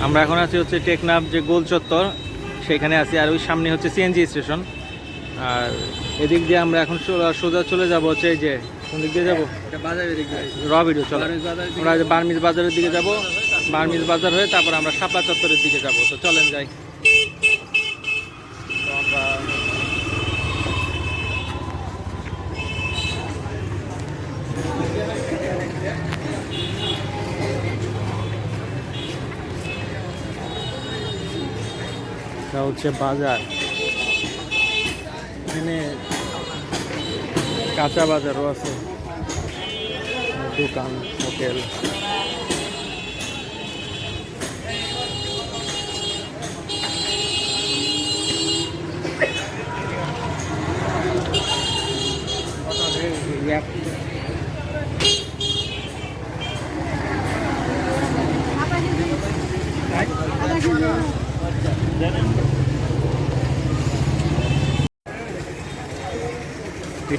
আমরা এখন আছি হচ্ছে টেকনাফ যে গোল চত্বর সেখানে আছি আর ওই সামনে হচ্ছে সিএনজি স্টেশন। আর এদিক দিয়ে আমরা এখন সোজা- সোজা চলে যাব হচ্ছে এই যে কোন দিক দিয়ে যাব? রবিডো চলো। আমরা যে বার্মিজ বাজারের দিকে যাব। বার্মিজ বাজার হয়ে তারপর আমরা শাপলা চত্বরের দিকে যাব। তো চলেন যাই। আমরা এটা হচ্ছে বাজার। এখানে কাঁচা বাজারও আছে। দোকান হোটেল।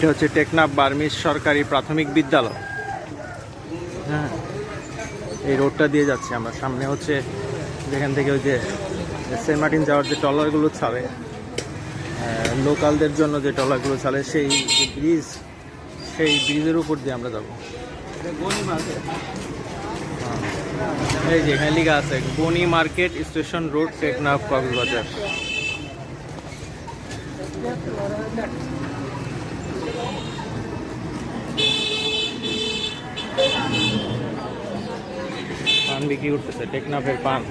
এটা হচ্ছে টেকনাফ বার্মিজ সরকারি প্রাথমিক বিদ্যালয়। হ্যাঁ এই রোডটা দিয়ে যাচ্ছি আমরা। সামনে হচ্ছে যেখান থেকে ওই যে সেন্ট মার্টিন যাওয়ার যে ট্রলারগুলো ছাড়ে লোকালদের জন্য যে ট্রলারগুলো ছাড়ে, সেই যে ব্রিজ, সেই ব্রিজের উপর দিয়ে আমরা যাব। হ্যাঁ। এই যে এখানে লেখা আছে Boni market station road, Teknaf Cox's Bazar. পান বিক্রি করতেছে টেকনাফের পান।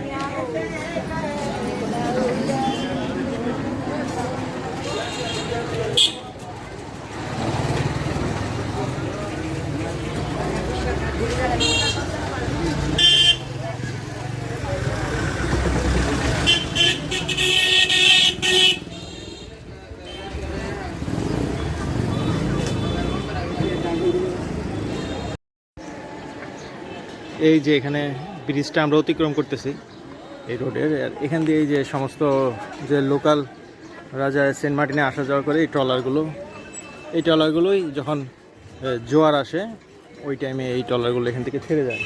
এই যে এখানে ব্রিজটা আমরা অতিক্রম করতেছি। এই রোডের এখান দিয়ে যে সমস্ত যে লোকাল রাজা সেন্ট মার্টিনে আসা যাওয়া করে এই ট্রলারগুলো এই ট্রলারগুলোই যখন জোয়ার আসে ওই টাইমে এই ট্রলারগুলো এখান থেকে ছেড়ে যায়।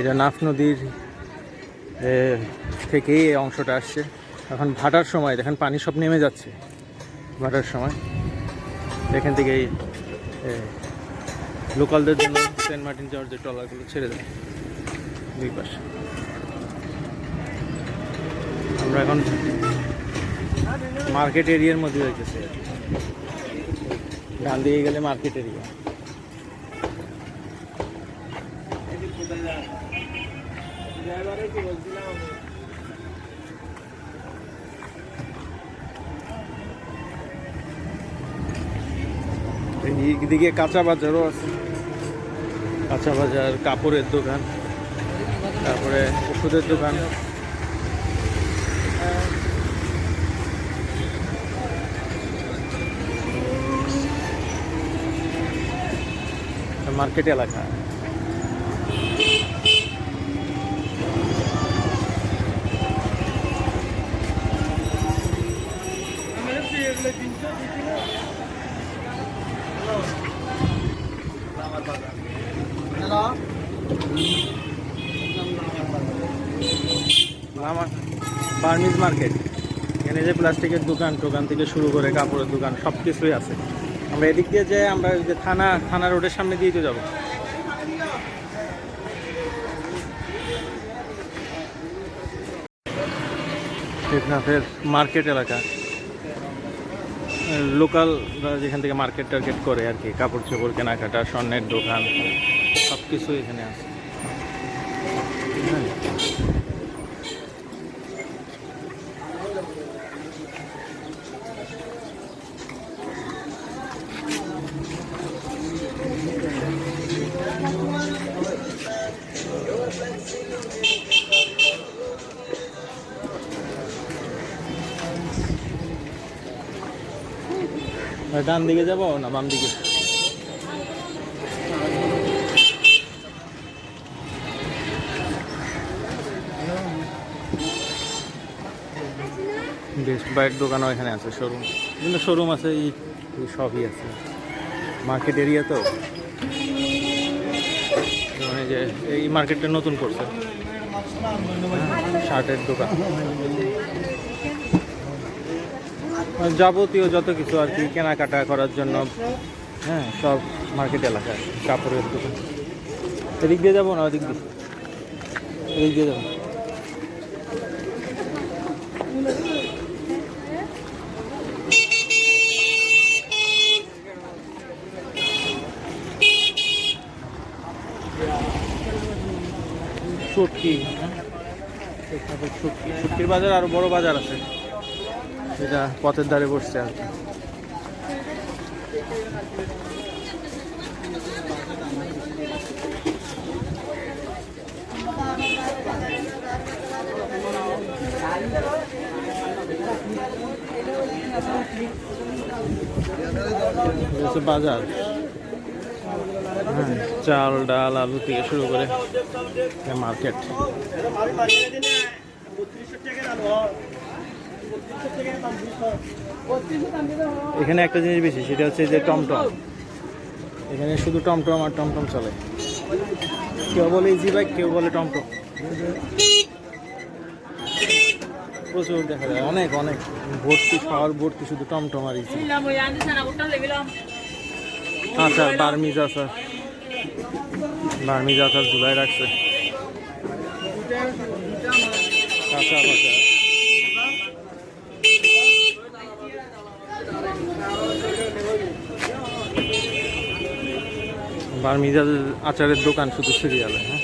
এটা নাফ নদীর এ, থেকেই এই অংশটা আসছে। এখন ভাটার সময় দেখেন পানি সব নেমে যাচ্ছে ভাটার সময়। এখান থেকে এই লোকালদের জন্য সেন্ট মার্টিন যাওয়ার যে ট্রলারগুলো ছেড়ে দেয়। দুই পাশে। আমরা এখন মার্কেট এরিয়ার মধ্যে হইতেছে ডান দিয়ে গেলে মার্কেট এরিয়া এইদিকে কাঁচা বাজারও আছে। কাঁচা বাজার কাপড়ের দোকান। তারপরে ওষুধের দোকান। মার্কেট এলাকা। আমার বার্মিজ মার্কেট এখানে যে প্লাস্টিকের দোকান টোকান থেকে শুরু করে কাপড়ের দোকান সব কিছুই আছে। আমরা এদিক দিয়ে যে আমরা যে থানা থানা রোডের সামনে দিয়ে তো যাব। টেকনাফের মার্কেট এলাকা। লোকাল যেখান থেকে মার্কেট টার্গেট করে আর কি, কাপড় চোপড় কেনাকাটা, স্বর্ণের দোকান সব কিছু এখানে আছে। ডান দিকে যাব না বাম দিকে? বেস্ট বাইক দোকানও এখানে আছে শোরুম বিভিন্ন শোরুম আছে, এই সবই আছে। মার্কেট এরিয়া তো? মানে যে এই মার্কেটটা নতুন করছে। শার্টের দোকান। যাবতীয় যত কিছু আর কি কেনাকাটা করার জন্য হ্যাঁ সব মার্কেট এলাকায় কাপড়ের দোকান। এদিক দিয়ে যাব না ওদিক দিয়ে? এদিক দিয়ে যাব? শুটকি হ্যাঁ? শুটকি। বাজার আরও বড় বাজার আছে। এটা পথের ধারে বসছে আর কি। বাজার। হ্যাঁ চাল, ডাল, আলু থেকে শুরু করে মার্কেট এখানে একটা জিনিস বেশি, সেটা হচ্ছে যে টমটম। এখানে শুধু টমটম আর টমটম চলে। কেউ বলে ইজি বাইক কেউ বলে টমটম। প্রচুর দেখা যায়, অনেক অনেক। ভর্তি শহর ভর্তি শুধু টমটম আর ইজি আচ্ছা বার্মিজ আচার বার্মিজ আচার ঝুলাই রাখছে। কাঁচা বাজার বার্মিজাজ আচারের দোকান শুধু সিরিয়ালে হ্যাঁ?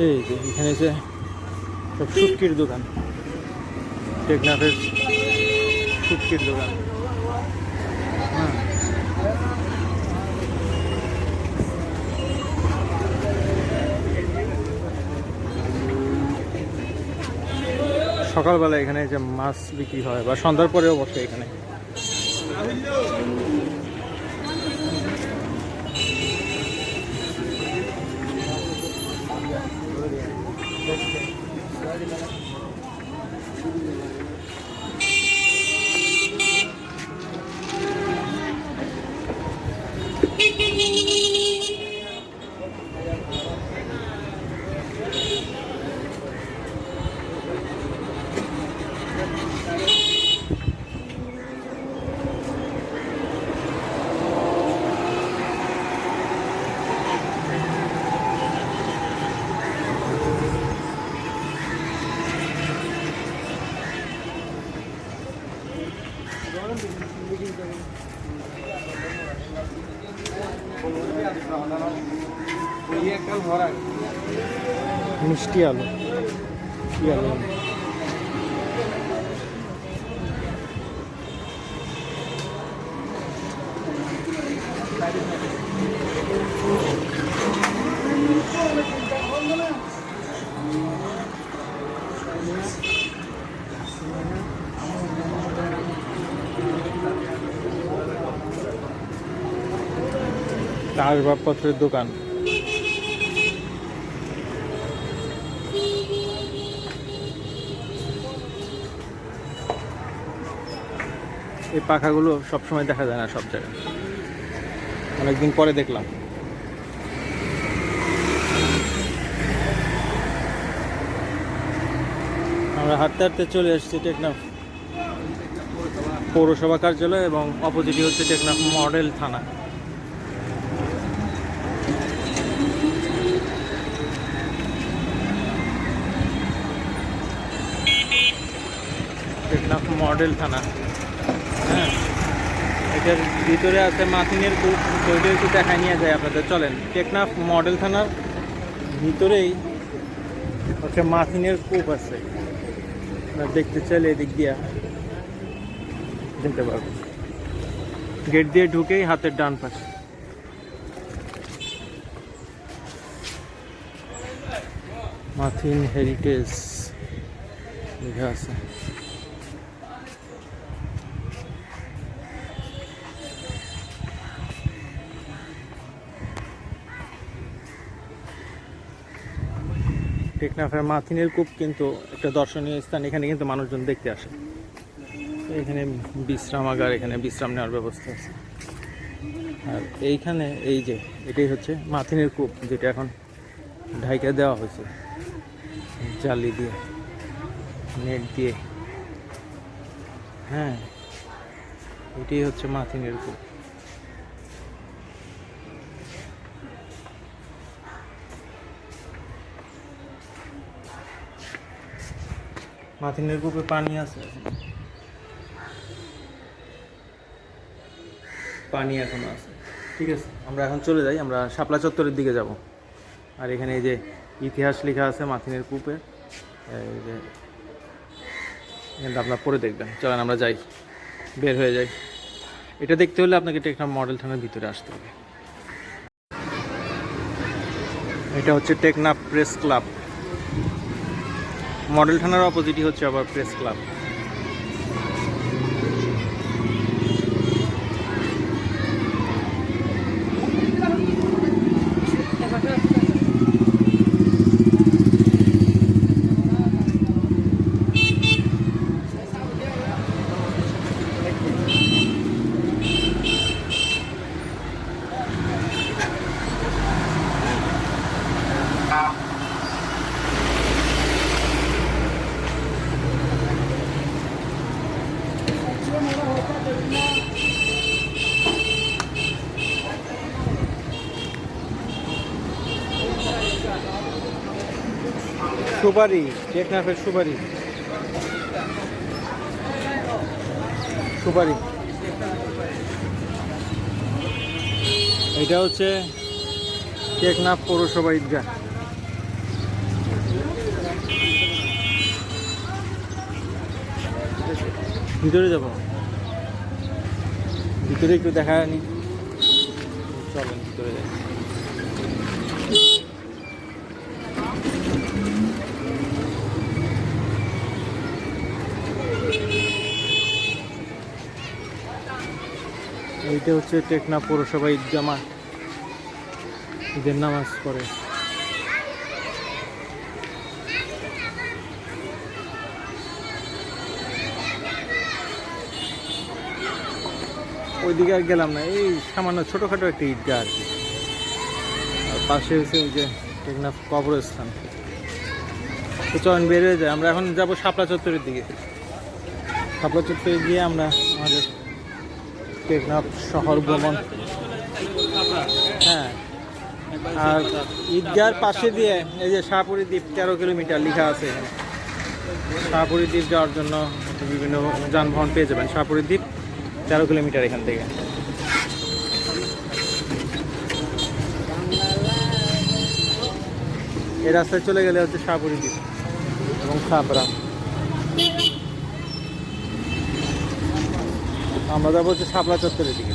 এই যে এখানে যে সব সুটকির দোকান টেকনাফের শুটকির দোকান হ্যাঁ। সকালবেলা এখানে যে মাছ বিক্রি হয় বা সন্ধ্যার পরেও বসে এখানে। মিষ্টি আলু কি আসবাবপত্রের দোকান। এই পাখাগুলো সবসময় দেখা যায় না সব জায়গায়। অনেকদিন পরে দেখলাম। আমরা হাঁটতে হাঁটতে চলে এসেছি টেকনাফ পৌরসভা কার্যালয় এবং অপোজিটই হচ্ছে টেকনাফ মডেল থানা। টেকনাফ মডেল থানা। এটার ভিতরে আছে মাথিনের কূপ ওইটা একটু দেখায় নিয়ে যায় আপনাদের। চলেন, টেকনাফ মডেল থানার ভিতরেই হচ্ছে মাথিনের কূপ আছে। দেখতে চাইলে এদিক দিয়া যেতে পারবেন। গেট দিয়ে ঢুকেই হাতের ডান পাশে। মাথিন হেরিটেজ লেখা আছে। টেকনাফের মাথিনের কূপ কিন্তু একটা দর্শনীয় স্থান। এখানে কিন্তু মানুষজন দেখতে আসে। এখানে বিশ্রামাগার এখানে বিশ্রাম নেওয়ার ব্যবস্থা আছে। আর এইখানে এই যে, এটাই হচ্ছে মাথিনের কূপ, যেটা এখন ঢাইকা দেওয়া হয়েছে। জালি দিয়ে, নেট দিয়ে। হ্যাঁ এটাই হচ্ছে মাথিনের কূপ। মাথিনের কূপে পানি আছে। পানি এখনও আছে। ঠিক আছে, আমরা এখন চলে যাই, আমরা শাপলা চত্বরের দিকে যাব। আর এখানে এই যে ইতিহাস লেখা আছে মাথিনের কূপে এই যে এখানটা আপনার পরে দেখবেন। চলেন, আমরা যাই, বের হয়ে যাই। এটা দেখতে হলে আপনাকে টেকনাফ মডেল থানার ভিতরে আসতে হবে। এটা হচ্ছে টেকনাফ প্রেস ক্লাব। মডেল থানার অপোজিটই হচ্ছে আবার প্রেস ক্লাব সুপারি টেকনাফের সুপারি। সুপারি। এটা হচ্ছে টেকনাফ পৌরসভা ঈদগাহ। ভিতরে যাব। ভিতরে একটু দেখা নি চলেন, ভিতরে যাই। এইটা হচ্ছে টেকনা পৌরসভা ঈদগাহ মাঠ ঈদের নামাজ পড়ে। ওইদিকে আর গেলাম না, এই সামান্য ছোটোখাটো একটা ঈদগাহ আর কি। আর পাশে হচ্ছে ওই যে টেকনাফ কবরস্থান। তো চলেন বেরিয়ে যায় আমরা এখন যাব শাপলা চত্বরের দিকে। শাপলা চত্বরে গিয়ে আমরা আমাদের টেকনাফ শহর ভ্রমণ। হ্যাঁ। আর ঈদগার পাশে দিয়ে এই যে শাহপুরি দ্বীপ তেরো কিলোমিটার লেখা আছে শাহপুরি দ্বীপ যাওয়ার জন্য বিভিন্ন যানবাহন পেয়ে যাবেন। শাহপুরি দ্বীপ তেরো কিলোমিটার এখান থেকে। এই রাস্তায় চলে গেলে হচ্ছে শাহপুরি দ্বীপ এবং খাপড়া আমরা যাব হচ্ছে শাপলা চত্বরের দিকে।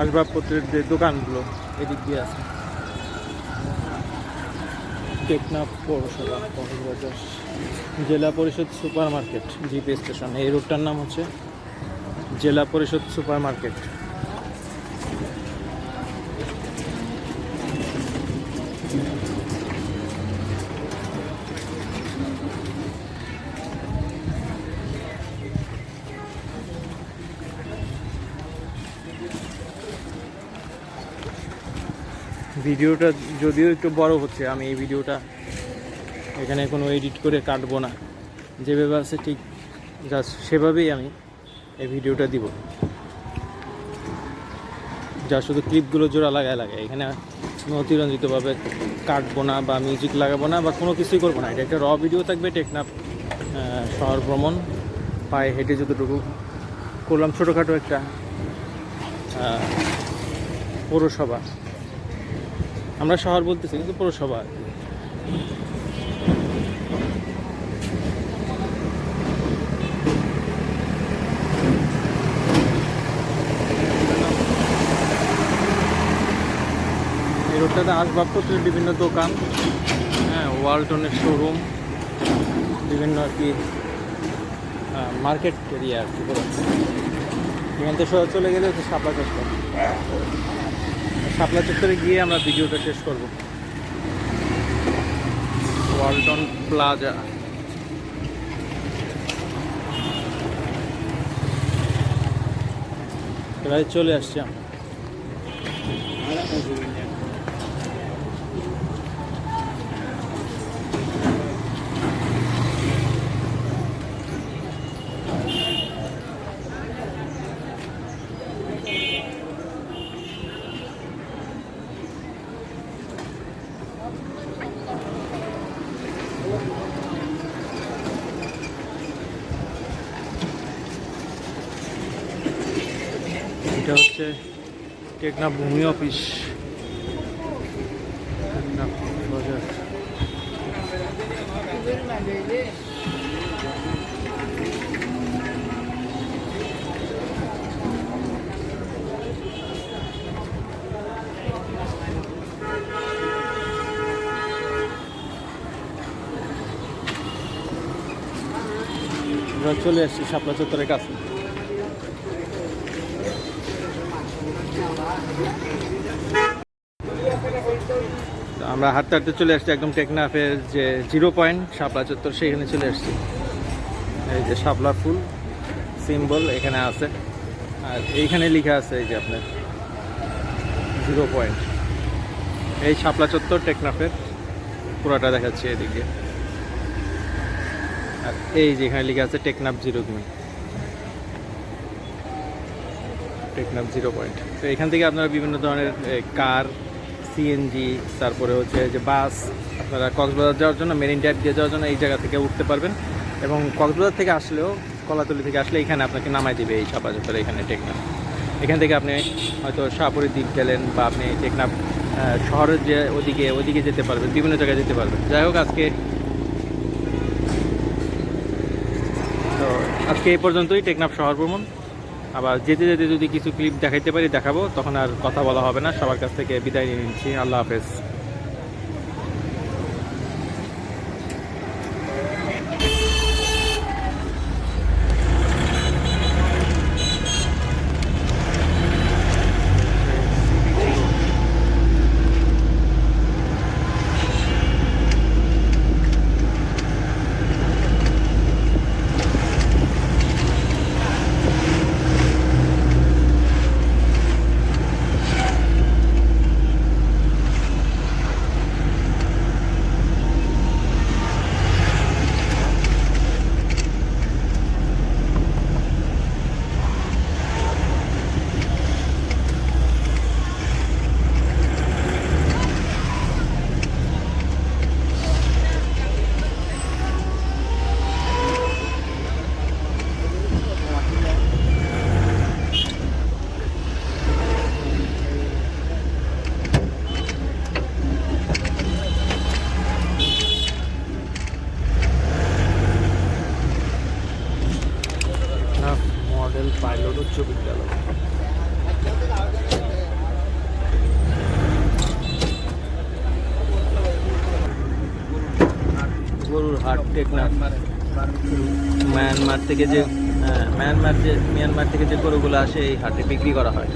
আসবাবপত্রের যে দোকানগুলো, এদিক দিয়ে আছে। টেকনাফ পৌরসভা, কক্সবাজার জেলা পরিষদ সুপার মার্কেট জিপি স্টেশন। এই রোডটার নাম হচ্ছে জেলা পরিষদ সুপার মার্কেট ভিডিওটা যদিও একটু বড় হচ্ছে, আমি এই ভিডিওটা এখানে কোনো এডিট করে কাটবো না। যেভাবে আছে ঠিক জাস্ট সেভাবেই আমি এই ভিডিওটা দিব। যা শুধু ক্লিপগুলো জোড়া লাগায় লাগে, এখানে আমি অতিরঞ্জিতভাবে কাটবো না বা মিউজিক লাগাবো না বা কোনো কিছুই করব না। এটা একটা র ভিডিও থাকবে, টেকনাফ শহর ভ্রমণ। পায়ে হেঁটে যতটুকু করলাম, ছোটোখাটো একটা পৌরসভা। আমরা শহর বলতেছি, কিন্তু পৌরসভা। আর কি এই রোডটাতে আসবাবপত্রের বিভিন্ন দোকান হ্যাঁ ওয়ালটনের শোরুম, বিভিন্ন আর কি মার্কেট এরিয়া আর কি এখান থেকে চলে গেলে সাপা চাষ করে। শাপলা চত্বরে গিয়ে আমরা ভিডিওটা শেষ করব। Walton plaza. প্রায় চলে আসছি আমরা এটা হচ্ছে টেকনাফ ভূমি অফিস। টেকনাফ চলে আসছি শাপলা চত্বরের কাছে। আমরা হাঁটতে হাঁটতে চলে আসছি একদম টেকনাফের যে জিরো পয়েন্ট শাপলা চত্বর সেখানে চলে আসছি। এই যে শাপলা ফুল সিম্বল এখানে আছে। আর এইখানে লেখা আছে এই যে আপনার জিরো পয়েন্ট। এই শাপলা চত্বর টেকনাফের, পুরাটা দেখাচ্ছি এদিকে। আর এই যে এখানে লেখা আছে টেকনাফ জিরো কিমি টেকনাফ জিরো পয়েন্ট। তো এখান থেকে আপনারা বিভিন্ন ধরনের কার সিএনজি তারপরে হচ্ছে যে বাস, আপনারা কক্সবাজার যাওয়ার জন্য মেরিন ড্রাইভ দিয়ে যাওয়ার জন্য এই জায়গা থেকে উঠতে পারবেন। এবং কক্সবাজার থেকে আসলেও, কলাতলি থেকে আসলে এখানে আপনাকে নামাই দিবে এই চাপাচপার এখানে টেকনাফ। এখান থেকে আপনি হয়তো শাহপুরের দিক গেলেন বা আপনি টেকনাফ শহরের যে ওদিকে ওদিকে যেতে পারবেন, বিভিন্ন জায়গায় যেতে পারবেন। যাই হোক, আজকে তো আজকে এই পর্যন্তই, টেকনাফ শহর ভ্রমণ। আবার যেতে যেতে যদি কিছু ক্লিপ দেখাইতে পারি, দেখাবো, তখন আর কথা বলা হবে না। সবার কাছ থেকে বিদায় নিয়ে নিচ্ছি। আল্লাহ হাফেজ মডেল পাইলট উচ্চ বিদ্যালয় টেকনাফ মায়ানমার থেকে যে হ্যাঁ মায়ানমার যে মিয়ানমার থেকে যে গরুগুলো আসে, এই হাটে বিক্রি করা হয়।